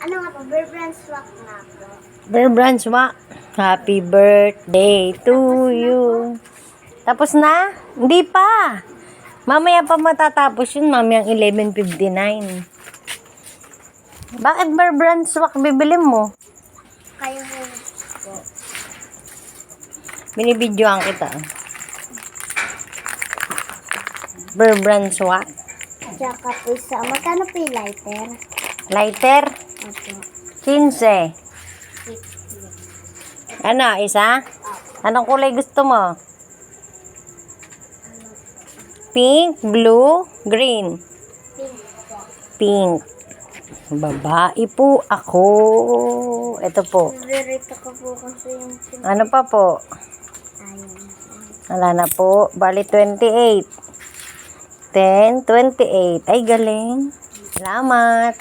Ano nga po? Bear Brand swak na po. Bear Branch wa. Happy birthday to you. Tapos na? Hindi pa. Mamaya pa matatapos yun. Mamayang 11.59. Bakit Bear Branch wak bibili mo? Kayo po. Binibidyoan kita. Bear Branch wak. Tsaka po sa, magkano po yung lighter? Lighter. Opo. 15. Ano, isa? Anong kulay gusto mo? Pink, blue, green. Pink. Babae po ako. Ito po. Favorite ko po kasi yung pink. Ano pa po? Wala na po. Bali 28. 10, 28. Ay, galing. Salamat.